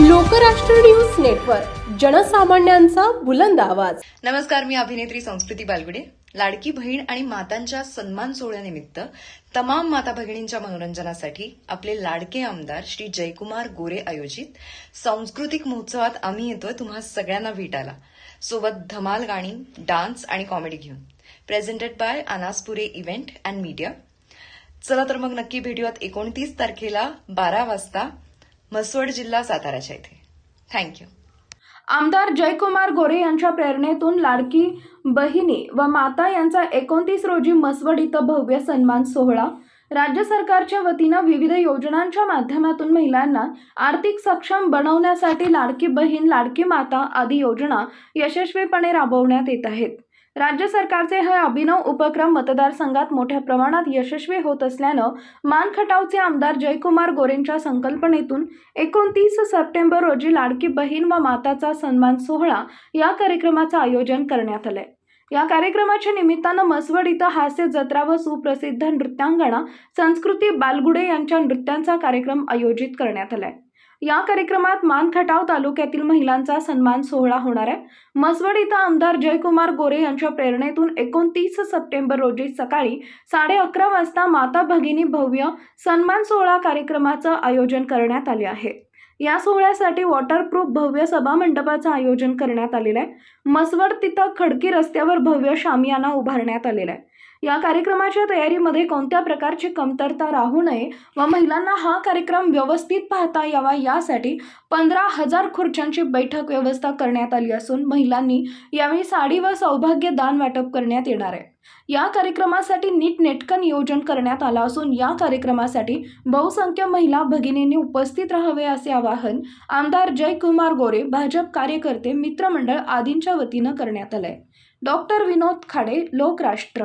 Lokrashtra news network जनसामान्यांचा बुलंद आवाज. नमस्कार मी अभिनेत्री संस्कृती बालगुडे लाडकी बहीण आणि मातांच्या सन्मान सोहळ्यानिमित्त तमाम माता भगिनींच्या मनोरंजनासाठी आपले लाडके आमदार श्री जयकुमार गोरे आयोजित सांस्कृतिक महोत्सवात आम्ही येतोय तुम्हा सगळ्यांना भेटायला. सोबत धमाल गाणी डान्स आणि कॉमेडी घेऊन. Presented by Anaspure event and media चला तर मग नक्की भेटूयात एकोणतीस तारखेला बारा वाजता. म्हसवड जिल्हा साताराच्या इथे. थँक्यू आमदार जयकुमार गोरे यांच्या प्रेरणेतून लाडकी बहिणी व माता यांचा एकोणतीस रोजी मसवड इथं भव्य सन्मान सोहळा. राज्य सरकारच्या वतीनं विविध योजनांच्या माध्यमातून महिलांना आर्थिक सक्षम बनवण्यासाठी लाडकी बहीण लाडकी माता आदी योजना यशस्वीपणे राबवण्यात येत आहेत. राज्य सरकारचे हे अभिनव उपक्रम मतदारसंघात मोठ्या प्रमाणात यशस्वी होत असल्यानं मानखटावचे आमदार जयकुमार गोरेंच्या संकल्पनेतून एकोणतीस सप्टेंबर रोजी लाडकी बहीण व माताचा सन्मान सोहळा या कार्यक्रमाचं आयोजन करण्यात आलंय. या कार्यक्रमाच्या निमित्तानं मसवड इथं हास्य जत्रा व सुप्रसिद्ध नृत्यांगणा संस्कृती बालगुडे यांच्या नृत्यांचा कार्यक्रम आयोजित करण्यात आलाय. या कार्यक्रमात मानखटाव तालुक्यातील महिलांचा सन्मान सोहळा होणार आहे. मसवड इथं आमदार जयकुमार गोरे यांच्या प्रेरणेतून एकोणतीस सप्टेंबर रोजी सकाळी साडे अकरा वाजता माता भगिनी भव्य सन्मान सोहळा कार्यक्रमाचं आयोजन करण्यात आले आहे. या सोहळ्यासाठी वॉटरप्रूफ भव्य सभा मंडपाचं आयोजन करण्यात आलेलं आहे. मसवड तिथं खडकी रस्त्यावर भव्य शामियाना उभारण्यात आलेला आहे. या कार्यक्रमाच्या तयारीमध्ये कोणत्या प्रकारची कमतरता राहू नये व महिलांना हा कार्यक्रम व्यवस्थित पाहता यावा यासाठी पंधरा हजार खुर्च्यांची बैठक व्यवस्था करण्यात आली असून महिलांनी यावेळी साडी व सौभाग्य दान वाटप करण्यात येणार आहे. या कार्यक्रमासाठी नीटनेटकं नियोजन करण्यात आलं असून या कार्यक्रमासाठी बहुसंख्य महिला भगिनींनी उपस्थित राहावे असे आवाहन आमदार जयकुमार गोरे भाजप कार्यकर्ते मित्रमंडळ आदींच्या वतीनं करण्यात आलंय. डॉक्टर विनोद खाडे लोकराष्ट्र.